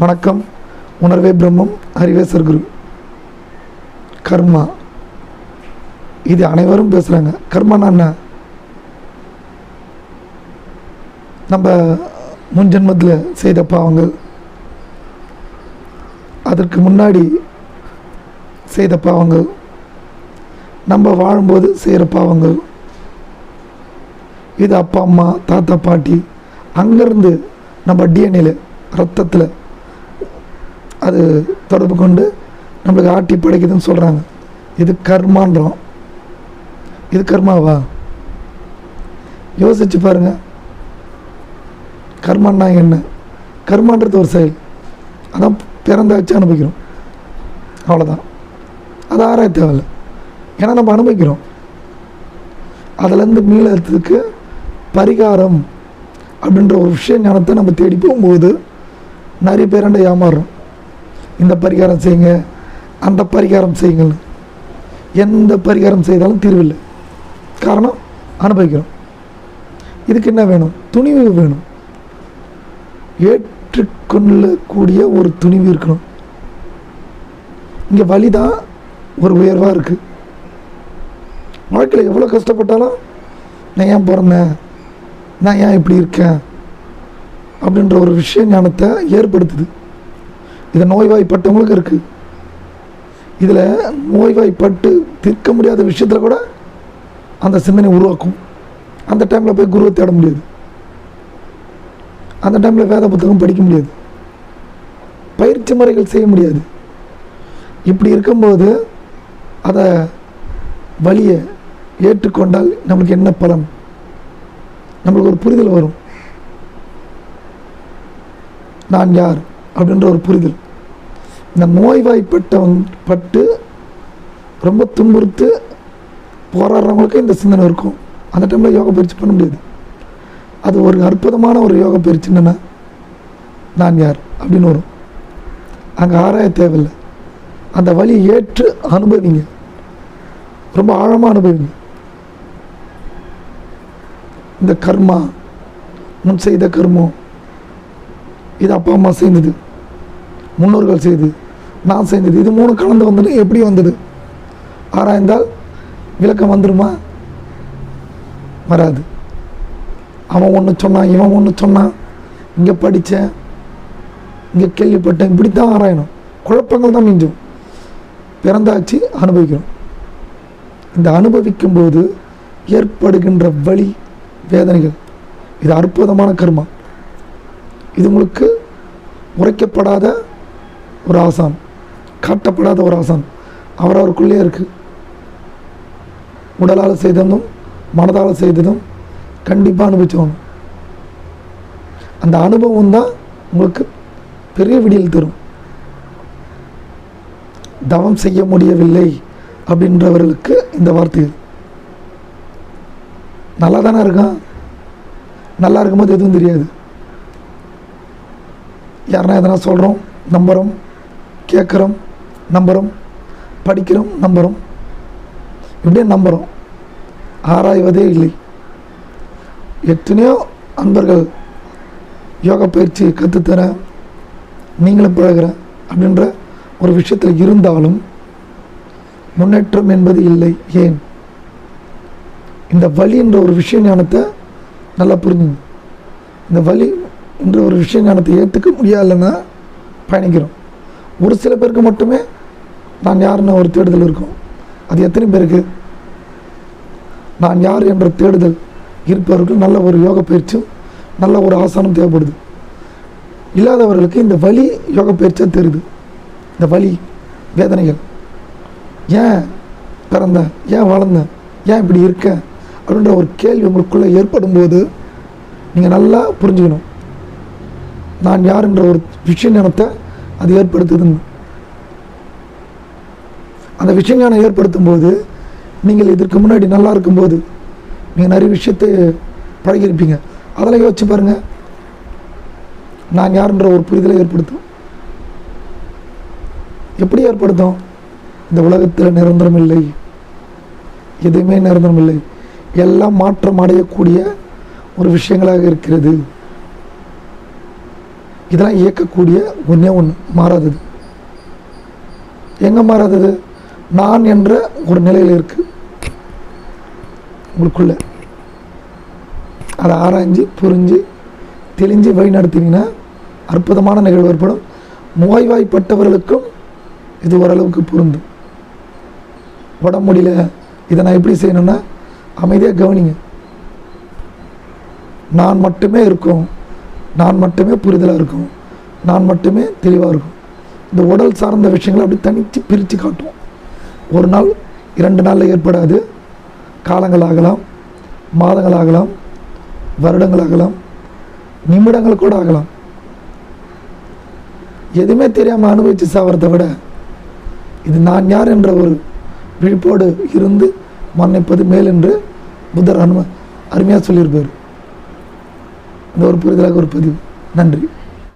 வணக்கம். உணர்வே பிரம்மம் அறிவே சர்க்குரு கர்மா. இது அனைவரும் பேசுகிறாங்க கர்மானா என்ன? நம்ம முன்ஜென்மத்தில் செய்த பாவங்கள். அதற்கு முன்னாடி செய்த பாவங்கள். நம்ம வாழும்போது செய்கிற பாவங்கள். இது அப்பா அம்மா தாத்தா பாட்டி அங்கேருந்து நம்ம டிஎன்ஏல ரத்தத்தில் அது தொடர்பு கொண்டு நம்மளுக்கு ஆட்டி படைக்குதுன்னு சொல்கிறாங்க இது கர்மான்றோம். இது கர்மாவா? யோசிச்சு பாருங்க. கர்மான்னா என்ன? கர்மான்றது ஒரு செயல். அதான் பிறந்த வச்சு அனுபவிக்கிறோம். அவ்வளோதான் அது ஆராய தேவையில்லை. ஏன்னா நம்ம அனுபவிக்கிறோம். அதுலேருந்து மீளத்துக்கு பரிகாரம் அப்படின்ற ஒரு விஷய ஞானத்தை நம்ம தேடி போகும்போது நிறைய பேராண்ட ஏமாறுறோம். இந்த பரிகாரம் செய்யுங்க அந்த பரிகாரம் செய்யுங்கள்னு எந்த பரிகாரம் செய்தாலும் தீர்வில்லை. காரணம் அனுபவிக்கிறோம் இதுக்கு என்ன வேணும்? துணிவு வேணும். ஏற்றுக்கொள்ளக்கூடிய ஒரு துணிவு இருக்கணும். இங்கே வழி தான் ஒரு உயர்வாக இருக்குது வாழ்க்கையில் எவ்வளோ கஷ்டப்பட்டாலும் நான் ஏன் பிறந்தேன் நான் ஏன் இப்படி இருக்கேன்? அப்படின்ற ஒரு விஷய ஞானத்தை ஏற்படுத்துது. இது நோய்வாய்ப்பட்டவங்களுக்கு இருக்குது இதில் நோய்வாய்ப்பட்டு தீர்க்க முடியாத விஷயத்தில் கூட அந்த சிந்தனை உருவாக்கும். அந்த டைமில் போய் குருவை தேட முடியாது. அந்த டைமில் வேத புத்தகம் படிக்க முடியாது. பயிற்சி முறைகள் செய்ய முடியாது. இப்படி இருக்கும்போது அதை வழியை ஏற்றுக்கொண்டால் நம்மளுக்கு என்ன பலன்? நம்மளுக்கு ஒரு புரிதல் வரும். நான் யார்? அப்படின்ற ஒரு புரிதல். இந்த நோய்வாய்ப்பட்டவன் பட்டு ரொம்ப துன்புறுத்து போராடுறவங்களுக்கு இந்த சிந்தனை இருக்கும். அந்த டைமில் யோகா பயிற்சி பண்ண முடியாது. அது ஒரு அற்புதமான ஒரு யோகா பயிற்சி என்னென்னா நான் யார் அப்படின்னு வரும். அங்கே ஆராய தேவையில்லை. அந்த வழி ஏற்று அனுபவிங்க. ரொம்ப ஆழமாக அனுபவிங்க. இந்த கர்மா முன் செய்த கர்மம் இது அப்பா அம்மா செய்தது முன்னோர்கள் செய்து நான் செய்தது இது மூணு கலந்து வந்தது. எப்படி வந்தது. ஆராய்ந்தால் விளக்கம் வந்துருமா? வராது. அவன் ஒன்று சொன்னான் இவன் ஒன்று சொன்னான். இங்கே படித்தேன் இங்கே கேள்விப்பட்டேன். இப்படி தான் ஆராயணும். குழப்பங்கள் தான் மிஞ்சும். பிறந்தாச்சு அனுபவிக்கணும் இந்த அனுபவிக்கும் போது ஏற்படுகின்ற வழி வேதனைகள். இது அற்புதமான கர்மா. இது உங்களுக்கு உரைக்கப்படாத ஒரு ஆசான் காட்டப்படாத ஒரு ஆசான். அவர் அவருக்குள்ளே இருக்கு. உடலால் செய்ததும் மனதால் செய்ததும் கண்டிப்பாக அனுபவிச்சோம் அந்த அனுபவம் தான் உங்களுக்கு பெரிய விடியல் தரும். தவம் செய்ய முடியவில்லை அப்படின்றவர்களுக்கு இந்த வார்த்தை நல்லா தானே இருக்கான்? நல்லா இருக்கும்போது எதுவும் தெரியாது. யாருன்னா எதனா சொல்கிறோம் நம்புகிறோம் கேட்குறோம் நம்புகிறோம் படிக்கிறோம் நம்புகிறோம் இப்படியே நம்புகிறோம் ஆராய்வதே இல்லை. எத்தனையோ அன்பர்கள் யோகா பயிற்சி கற்றுத்தரேன் நீங்களும் பழகிறேன் அப்படின்ற ஒரு விஷயத்தில் இருந்தாலும் முன்னேற்றம் என்பது இல்லை. ஏன்? இந்த வழின்ற ஒரு விஷய ஞானத்தை நல்லா புரிஞ்சுங்க. இந்த வழி என்ற ஒரு விஷய ஞானத்தை ஏற்றுக்க முடியலைன்னா பயணிக்கிறோம். ஒரு சில பேருக்கு மட்டுமே நான் யாருன்னு ஒரு தேடுதல் இருக்கும். அது எத்தனை பேருக்கு? நான் யார் என்ற தேடுதல் இருப்பவர்கள் நல்ல ஒரு யோக பயிற்சியும் நல்ல ஒரு ஆசனம் தேவைப்படுது. இல்லாதவர்களுக்கு இந்த வலி யோக பயிற்சியாக தெரியுது இந்த வலி வேதனைகள். ஏன் பிறந்தேன் ஏன் வளர்ந்தேன் ஏன் இப்படி இருக்கேன் அப்படின்ற ஒரு கேள்வி உங்களுக்குள்ளே ஏற்படும் போது நீங்கள் நல்லா புரிஞ்சுக்கணும். நான் யார் என்ற ஒரு விஷய ஞானத்தை அது ஏற்படுத்துதுன்னு அந்த விஷய ஞானம் ஏற்படுத்தும் போது நீங்கள் இதற்கு முன்னாடி நல்லா இருக்கும்போது நீங்கள் நிறைய விஷயத்தை பழகியிருப்பீங்க. அதெல்லாம் யோசிச்சு பாருங்கள் நான் யாருன்ற ஒரு புரிதலை ஏற்படுத்தும். எப்படி ஏற்படுத்தும்? இந்த உலகத்தில் நிரந்தரம் இல்லை. எதுவுமே நிரந்தரம் இல்லை. எல்லாம் மாற்றம் அடையக்கூடிய ஒரு விஷயங்களாக இருக்கிறது. இதெல்லாம் இயக்கக்கூடிய ஒன்றே ஒன்று மாறாதது. எங்கே மாறாதது? நான் என்ற ஒரு நிலையில் இருக்குது உங்களுக்குள்ள. அதை ஆராய்ஞ்சு புரிஞ்சு தெளிஞ்சு வழி நடத்தினீங்கன்னா அற்புதமான நிகழ்வு ஏற்படும். நோய்வாய்ப்பட்டவர்களுக்கும் இது ஓரளவுக்கு பொருந்தும். உடம்பு முடியல இதை நான் எப்படி செய்யணும்னா அமைதியாக கவனிங்க. நான் மட்டுமே இருக்கும். நான் மட்டுமே புரிதலாக இருக்கும். நான் மட்டுமே தெளிவாக இருக்கும். இந்த உடல் சார்ந்த விஷயங்களை அப்படி தனித்து பிரித்து காட்டும் ஒரு நாள் இரண்டு நாளில் ஏற்படாது. காலங்கள் ஆகலாம் மாதங்கள் ஆகலாம் வருடங்கள் ஆகலாம் நிமிடங்கள் கூட ஆகலாம். எதுவுமே தெரியாமல் அனுபவித்து சாவரத்தை விட இது நான் யார் என்ற ஒரு விழிப்போடு இருந்து மன்னிப்பது மேல் என்று புத்தர் அனும அருமையாக சொல்லியிருப்பார். இந்த ஒரு புரிதலாக ஒரு பதிவு. நன்றி.